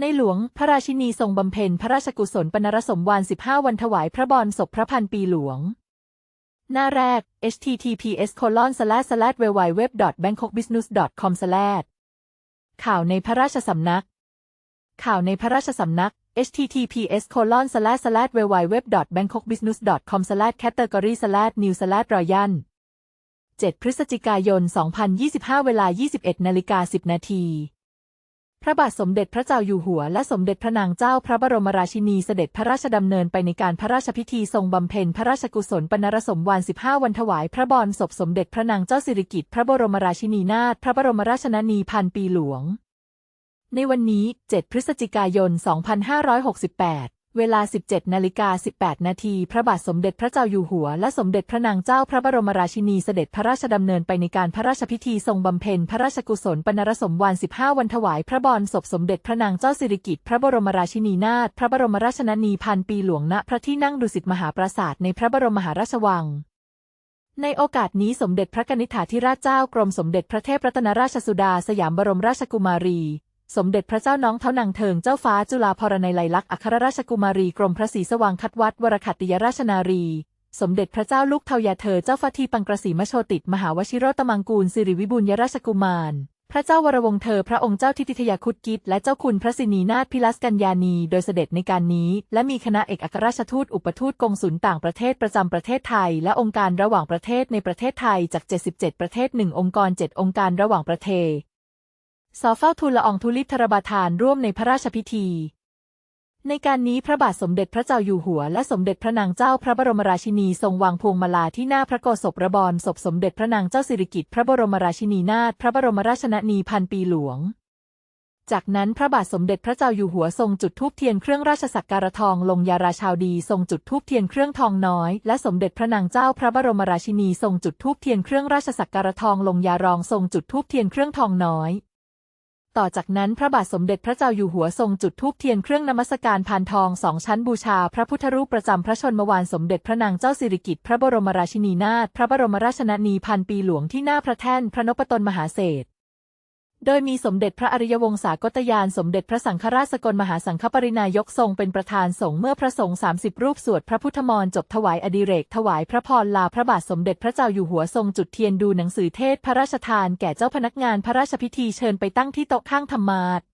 ในหลวงพระราชินีทรงบำเพ็ญพระราชกุศลปนรสมวาน15 วันถวายพระบรศพพระพันปีหลวง หน้าแรก https colon slash w w w b a n g k o k b u s i n e s s c o m s l a s ข่าวในพระราชสำนัก ข่าวในพระราชสำนัก https c o l o n s l a s l a s w w w b a n g k o k b u s i n e s s c o m s l a s category s l a s new s l a s r o y a l 7 พฤศจิกายน 2025 เวลา 21นาฬิกา10 นาที พระบาทสมเด็จพระเจ้าอยู่หัวและสมเด็จพระนางเจ้าพระบรมราชินีเสด็จพระราชดำเนินไปในการพระราชพิธีทรงบำเพ็ญพระราชกุศลปนรสมวัน 15 วันถวายพระบรศพสมเด็จพระนางเจ้าสิริกิติ์พระบรมราชินีนาถพระบรมราชชนนีพันปีหลวง ในวันนี้ 7 พฤศจิกายน 2568 เวลา 17 นาฬิกา 18 นาที พระบาทสมเด็จพระเจ้าอยู่หัว และสมเด็จพระนางเจ้าพระบรมราชินีเสด็จพระราชดำเนินไปในการพระราชพิธีทรงบำเพ็ญพระราชกุศลปนรสมวาน15 วันถวายพระบรศพสมเด็จพระนางเจ้าสิริกิติ์พระบรมราชินีนาถพระบรมราชชนนีพันปีหลวงณพระที่นั่งดุสิตมหาปราสาทในพระบรมมหาราชวังในโอกาสนี้สมเด็จพระกนิษฐาธิราชเจ้ากรมสมเด็จพระเทพรัตนราชสุดาสยามบรมราชกุมารี สมเด็จพระเจ้าน้องเท้านางเทิงเจ้าฟ้าจุฬาภรณัยไลลักษณ์อัครราชกุมารีกรมพระศรีสว่างคัดวัดวรคัตติยราชนารี สมเด็จพระเจ้าลูกเทายาเธอเจ้าฟ้าทีปังกระสีมโชติตมหาวชิโรตมังกูลสิริวิบูลยราชกุมาร พระเจ้าวรวงเธอพระองค์เจ้าทิติทยาคุตกิจและเจ้าคุณพระสินีนาถพิลัสกัญญานีโดยเสด็จในการนี้ และมีคณะเอกอัครราชทูตอุปทูตกงสุลต่างประเทศประจำประเทศไทย และองค์การระหว่างประเทศในประเทศไทยจาก 77 ประเทศ 1 องค์กร 7 องค์การระหว่างประเทศ สอเฝ้าทูลละอองธุลิธรบาทานร่วมในพระราชพิธี ในการนี้พระบาทสมเด็จพระเจ้าอยู่หัว และสมเด็จพระนางเจ้าพระบรมราชินีทรงวางพวงมาลาที่หน้าพระโกศประบรศพสมเด็จพระนางเจ้าสิริกิติ์พระบรมราชินีนาถพระบรมราชนนีพันปีหลวงจากนั้นพระบาทสมเด็จพระเจ้าอยู่หัวทรงจุดธูปเทียนเครื่องราชสักการะทองลงยาราชาวดีทรงจุดธูปเทียนเครื่องทองน้อย และสมเด็จพระนางเจ้าพระบรมราชินีทรงจุดธูปเทียนเครื่องราชสักการะทองลงยารองทรงจุดธูปเทียนเครื่องทองน้อย ต่อจากนั้นพระบาทสมเด็จพระเจ้าอยู่หัวทรงจุดธูปเทียนเครื่องนมัสการพานทองสองชั้นบูชา พระพุทธรูปประจำพระชนมวานสมเด็จพระนางเจ้าสิริกิติ์พระบรมราชินีนาถพระบรมราชนนีพันปีหลวงที่หน้าพระแท่นพระนพตนมหาเศษ โดยมีสมเด็จพระอริยวงศากตยานสมเด็จพระสังฆราชสกลมหาสังฆปรินายกทรงเป็นประธานสงฆ์เมื่อพระสงฆ์30 รูปสวดพระพุทธมนต์จบถวายอดิเรก ถวายพระพรลาพระบาทสมเด็จพระเจ้าอยู่หัวทรงจุดเทียนดูหนังสือเทศพระราชทานแก่เจ้าพนักงานพระราชพิธีเชิญไปตั้งที่โต๊ะข้างธรรมาส